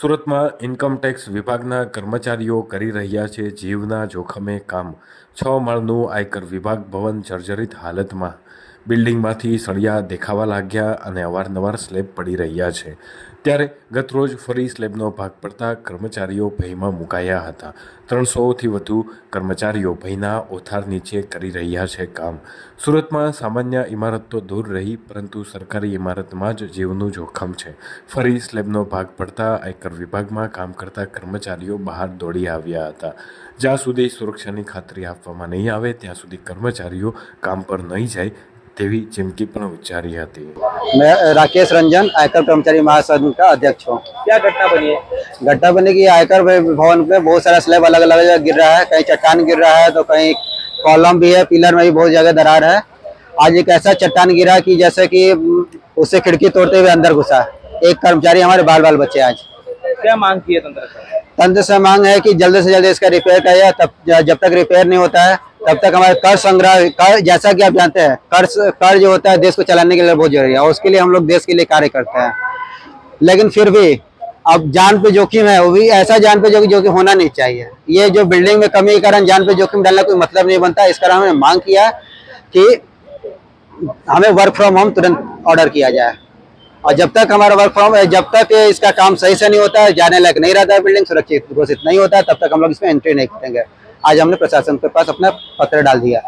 સુરતમાં ઇન્કમટેક્સ વિભાગના કર્મચારીઓ કરી રહ્યા છે જીવના જોખમે કામ. છ માળનું આયકર વિભાગ ભવન જર્જરિત હાલતમાં. બિલ્ડિંગમાંથી સળિયા દેખાવા લાગ્યા અને અવારનવાર સ્લેબ પડી રહ્યા છે. ત્યારે ગતરોજ ફરી સ્લેબનો ભાગ પડતા કર્મચારીઓ ભયમાં મુકાયા હતા. ત્રણસોથી વધુ કર્મચારીઓ ભયના ઓથાર નીચે કરી રહ્યા છે કામ. સુરતમાં સામાન્ય ઇમારત તો દૂર રહી, પરંતુ સરકારી ઇમારતમાં જ જીવનું જોખમ છે. ફરી સ્લેબનો ભાગ પડતા આયકર વિભાગમાં કામ કરતા કર્મચારીઓ બહાર દોડી આવ્યા હતા. જ્યાં સુધી સુરક્ષાની ખાતરી આપવામાં નહીં આવે, ત્યાં સુધી કર્મચારીઓ કામ પર નહીં જાય તેવી ચીમકી પણ ઉચ્ચારી હતી मैं राकेश रंजन आयकर कर्मचारी महासंघ का अध्यक्ष हूँ क्या घटना बनी है घटना बने की आयकर भवन पे बहुत सारा स्लैब अलग अलग जगह गिर रहा है कहीं चट्टान गिर रहा है तो कहीं कॉलम भी है पिलर में भी बहुत जगह दरार है आज एक ऐसा चट्टान गिरा कि जैसे कि उम, उससे खिड़की तोड़ते हुए अंदर घुसा एक कर्मचारी हमारे बाल बाल बचे आज क्या मांग की है तंत्र से तंत्र से मांग है कि जल्द से जल्द इसका रिपेयर किया तब जब तक रिपेयर नहीं होता है तब तक हमारे कर संग्रह, कर, जैसा कि आप जानते हैं, कर कर जो होता है देश को चलाने के लिए बहुत ज़रूरी है, और उसके लिए हम लोग देश के लिए कार्य करते हैं। लेकिन फिर भी, अब जान पे जोखिम है, वो भी ऐसा जान पे जोखिम जो कि होना नहीं चाहिए। ये जो बिल्डिंग में कमी के कारण जान पे जोखिम डालना कोई मतलब नहीं बनता, इस कारण हमने मांग किया कि हमें वर्क फ्रॉम होम तुरंत ऑर्डर किया जाए। और जब तक हमारा वर्क फ्रॉम जब तक इसका काम सही से नहीं होता है जाने लायक नहीं रहता है बिल्डिंग सुरक्षित, घोषित नहीं होता, तब तक हम लोग इसमें एंट्री नहीं करेंगे आज हमने प्रशासन के पास अपना पत्र डाल दिया।